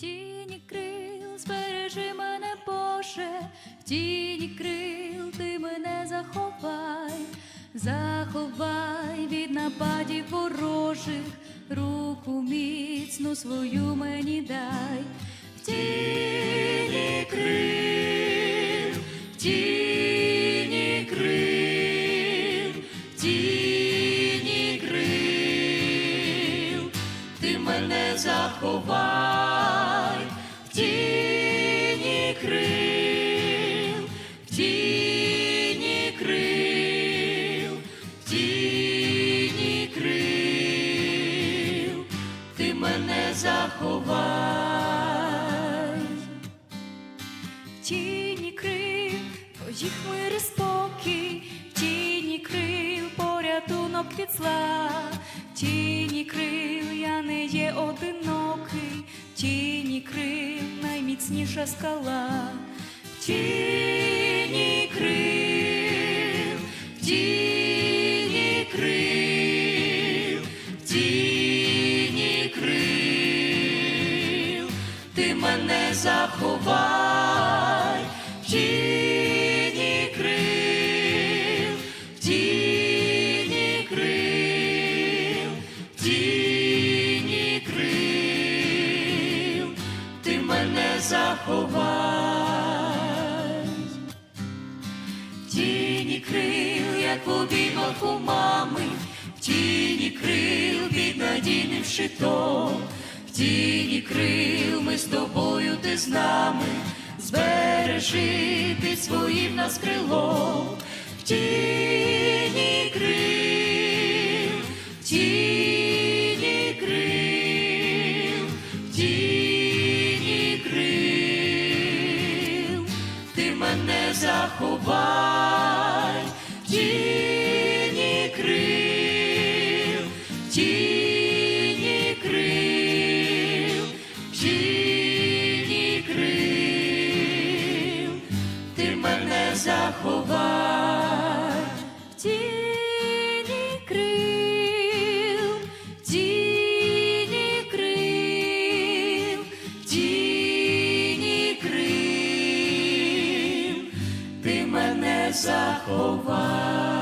тіні крил, збережи мене, Боже, в тіні крил ти мене заховай, заховай від нападів ворожих, руку міцну свою мені дай, в тіні крил, в тіні крил, тіні крил, ти мене заховай, мене заховай. Тіні крил, твоїх мир і спокій, тіні крил, порятунок від зла, тіні крил, я не є одинокий, тіні крил, найміцніша скала, тіні ти мене заховай, в тіні крил, в тіні крил, в тіні крил, ти мене заховай. В тіні крил, як в обіймах у мами, в тіні крил під надійним щитом, тіні крил ми з тобою, ти з нами, збережи під своїм нас крилом, в тіні крил, в тіні крил, в тіні крил, ти мене заховай, заховай.